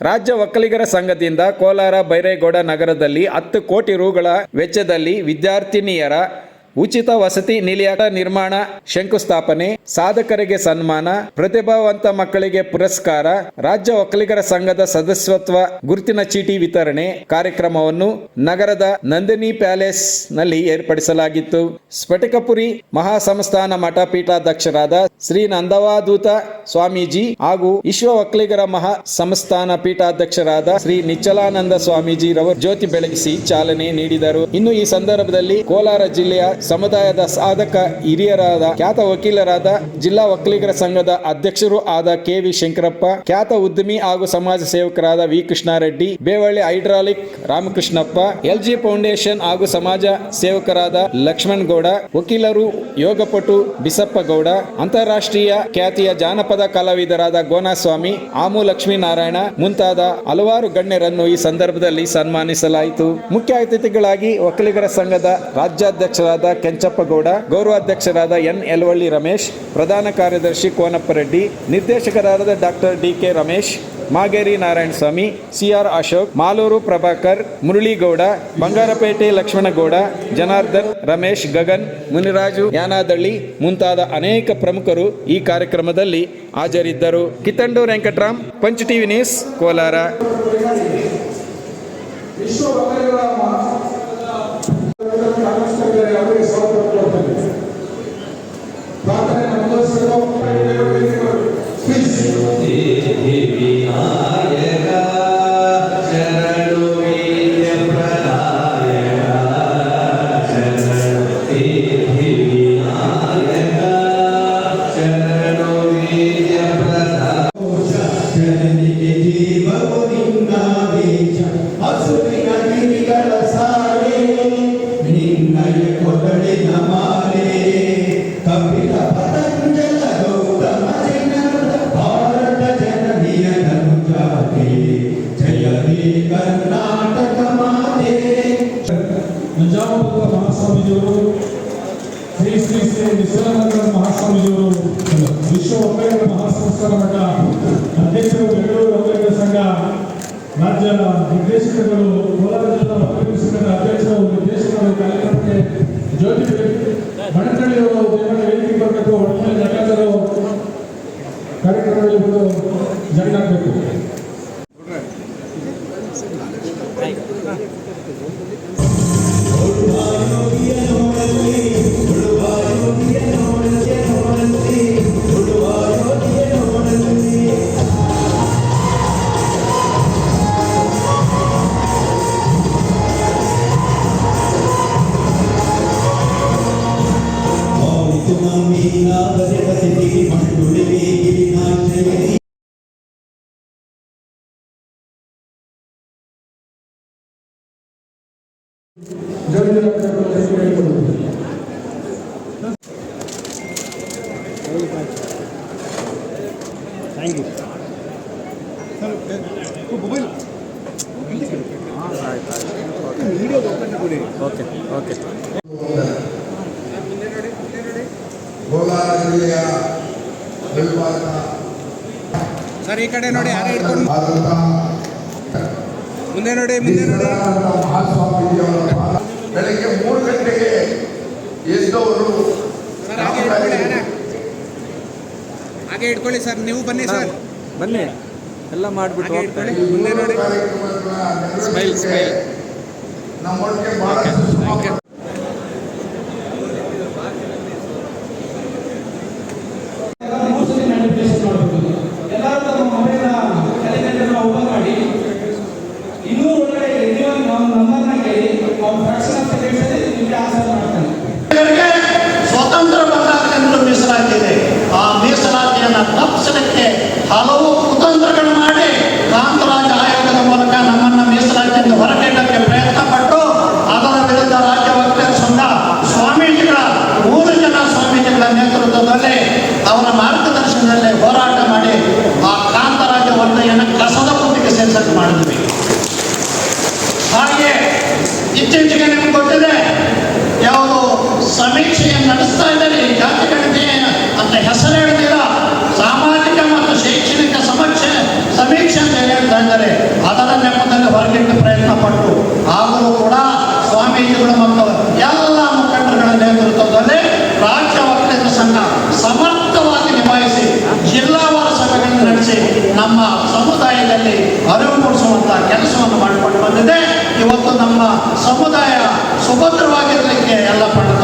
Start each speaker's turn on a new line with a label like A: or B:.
A: ರಾಜ್ಯ ಒಕ್ಕಲಿಗರ ಸಂಘದಿಂದ ಕೋಲಾರ ಬೈರೇಗೌಡ ನಗರದಲ್ಲಿ ಹತ್ತು ಕೋಟಿ ರುಗಳ ವೆಚ್ಚದಲ್ಲಿ ವಿದ್ಯಾರ್ಥಿನಿಯರ ಉಚಿತ ವಸತಿ ನಿಲಯ ನಿರ್ಮಾಣ, ಶಂಕುಸ್ಥಾಪನೆ, ಸಾಧಕರಿಗೆ ಸನ್ಮಾನ, ಪ್ರತಿಭಾವಂತ ಮಕ್ಕಳಿಗೆ ಪುರಸ್ಕಾರ, ರಾಜ್ಯ ಒಕ್ಕಲಿಗರ ಸಂಘದ ಸದಸ್ಯತ್ವ, ಗುರುತಿನ ಚೀಟಿ ವಿತರಣೆ ಕಾರ್ಯಕ್ರಮವನ್ನು ನಗರದ ನಂದಿನಿ ಪ್ಯಾಲೇಸ್ನಲ್ಲಿ ಏರ್ಪಡಿಸಲಾಗಿತ್ತು. ಸ್ಫಟಿಕಪುರಿ ಮಹಾಸಂಸ್ಥಾನ ಮಠ ಪೀಠಾಧ್ಯಕ್ಷರಾದ ಶ್ರೀ ನಂದವಾದೂತ ಸ್ವಾಮೀಜಿ ಹಾಗೂ ವಿಶ್ವ ಒಕ್ಕಲಿಗರ ಮಹಾ ಸಂಸ್ಥಾನ ಪೀಠಾಧ್ಯಕ್ಷರಾದ ಶ್ರೀ ನಿಚ್ಚಲಾನಂದ ಸ್ವಾಮೀಜಿ ರವರು ಜ್ಯೋತಿ ಬೆಳಗಿಸಿ ಚಾಲನೆ ನೀಡಿದರು. ಇನ್ನು ಈ ಸಂದರ್ಭದಲ್ಲಿ ಕೋಲಾರ ಜಿಲ್ಲೆಯ ಸಮುದಾಯದ ಸಾಧಕ ಹಿರಿಯರಾದ, ಖ್ಯಾತ ವಕೀಲರಾದ ಜಿಲ್ಲಾ ಒಕ್ಕಲಿಗರ ಸಂಘದ ಅಧ್ಯಕ್ಷರು ಆದ ಕೆ ವಿ ಶಂಕರಪ್ಪ, ಖ್ಯಾತ ಉದ್ಯಮಿ ಹಾಗೂ ಸಮಾಜ ಸೇವಕರಾದ V Krishnareddy, Bevalli hydraulic Ramakrishnappa, L G foundation ಹಾಗೂ ಸಮಾಜ ಸೇವಕರಾದ ಲಕ್ಷ್ಮಣ್ ಗೌಡ, ವಕೀಲರು ಯೋಗಪಟು ಬಿಸಪ್ಪ ಗೌಡ, ಅಂತಾರಾಷ್ಟ್ರೀಯ ಖ್ಯಾತಿಯ ಜಾನಪದ ಕಲಾವಿದರಾದ ಗೋನಾಸ್ವಾಮಿ, ಆಮು ಲಕ್ಷ್ಮೀನಾರಾಯಣ ಮುಂತಾದ ಹಲವಾರು ಗಣ್ಯರನ್ನು ಈ ಸಂದರ್ಭದಲ್ಲಿ ಸನ್ಮಾನಿಸಲಾಯಿತು. ಮುಖ್ಯ ಅತಿಥಿಗಳಾಗಿ ಒಕ್ಕಲಿಗರ ಸಂಘದ ರಾಜ್ಯಾಧ್ಯಕ್ಷರಾದ ಕೆಂಚಪ್ಪ ಗೌಡ, ಗೌರವಾಧ್ಯಕ್ಷರಾದ ಎನ್ ಯಲವಳ್ಳಿ ರಮೇಶ್, ಪ್ರಧಾನ ಕಾರ್ಯದರ್ಶಿ ಕೋನಪ್ಪ ರೆಡ್ಡಿ, ನಿರ್ದೇಶಕರಾದ doctor D K Ramesh, Mageri Narayanaswamy CR Ashok, Malur Prabhakar, Muraligowda, Bangarpet Lakshmangowda, Janardhan, Ramesh Gagan, Muniraju, Yanadahalli ಮುಂತಾದ ಅನೇಕ ಪ್ರಮುಖರು ಈ ಕಾರ್ಯಕ್ರಮದಲ್ಲಿ ಹಾಜರಿದ್ದರು. ಕಿತ್ತಂಡು Venkataram, punch TV news, Kolar.
B: Vishwanatha ಮಹಾಸ್ವಾಮಿಯವರು ವಿಶ್ವ ಒಕ್ಕಲಿಗರ ಮಹಾಸಂಸ್ಥಾನ ಮಠ ಅಧ್ಯಕ್ಷರು ಬೆಂಗಳೂರು ಒಕ್ಕಲಿಗರ ಸಂಘ ರಾಜ್ಯ ನಿರ್ದೇಶಕರುಗಳು ಕೋಲಾರ ಜಿಲ್ಲಾ ಒಕ್ಕಲಿಗರ ಸಂಘದ ಅಧ್ಯಕ್ಷರು, ನಿರ್ದೇಶಕರು ಕಾರ್ಯಕ್ರಮಕ್ಕೆ ಜ್ಯೋತಿ ಮಣಕಳ್ಳಿಯವರು ದೇವರ ವೇದಿಕೆ ಬರಬೇಕು ಒಳ್ಳೆ ಜಗದರು ಕಾರ್ಯಕ್ರಮದಲ್ಲಿ ಬಂದು ಜಾಯಿನ್
C: ಕೋಲಾರ ಜಿಲ್ಲೆಯ ಬೆಳ್ಪಾದ
D: ಸರ್ ಈ ಕಡೆ ನೋಡಿ ಯಾರು ಹಿಡ್ಕೊಂಡು ಮುಂದೆ ನೋಡಿ ಮುಂದೆ ನೋಡಿ
C: ವಿಶ್ವನಾಥ ಮಹಾಸ್ವಾಮೀಜಿಯವರ ಪಾದ ಬೆಳಗ್ಗೆ ಮೂರು ಗಂಟೆಗೆ ಎದ್ದವರು
D: ಸರ್ ಹಾಗೆ ಇಟ್ಕೊಳ್ಳಿ ಯಾರೇ ಹಾಗೆ ಇಟ್ಕೊಳ್ಳಿ ಸರ್ ನೀವು ಬನ್ನಿ ಸರ್.
A: ಬನ್ನಿ. ಎಲ್ಲ ಮಾಡಿಬಿಟ್ಟು
D: ಮುಂದೆ ನೋಡಿ.
C: Smile smile.
E: ಇತ್ತೀಚೆಗೆ ನಿಮ್ಗೆ ಗೊತ್ತಿದೆ, ಯಾವುದು ಸಮೀಕ್ಷೆಯನ್ನು ನಡೆಸ್ತಾ ಇದ್ದಾರೆ ಜಾತಿ ಗಣತಿ ಅಂತ ಹೆಸರು ಹೇಳ್ತೀರಾ ಸಾಮಾಜಿಕ ಮತ್ತು ಶೈಕ್ಷಣಿಕ ಸಮೀಕ್ಷೆ ಸಮೀಕ್ಷೆ ಅಂತ ಹೇಳ್ತಾ ಇದ್ದಾರೆ. ಅದರ ನೆಪದಲ್ಲಿ ಹೊರಗಿಟ್ಟು ಪ್ರಯತ್ನ ಪಟ್ಟು, ಆದರೂ ಕೂಡ ಸ್ವಾಮೀಜಿಗಳು ಮತ್ತು ಎಲ್ಲ ಮುಖಂಡರುಗಳ ನೇತೃತ್ವದಲ್ಲಿ ರಾಜ್ಯ ಒಕ್ಕಲಿಗ ಸಂಘ ಸಮರ್ಥವಾಗಿ ನಿಭಾಯಿಸಿ ಜಿಲ್ಲಾವಾರು ಸಭೆಗಳನ್ನು ನಡೆಸಿ ನಮ್ಮ ವಿಷಯದಲ್ಲಿ ಅರಿವು ಮೂಡಿಸುವಂತಹ ಕೆಲಸವನ್ನು ಮಾಡಿಕೊಂಡು ಬಂದಿದೆ. ಇವತ್ತು ನಮ್ಮ ಸಮುದಾಯ ಸುಭದ್ರವಾಗಿರಲಿಕ್ಕೆ ಎಲ್ಲ ಪಡೆದ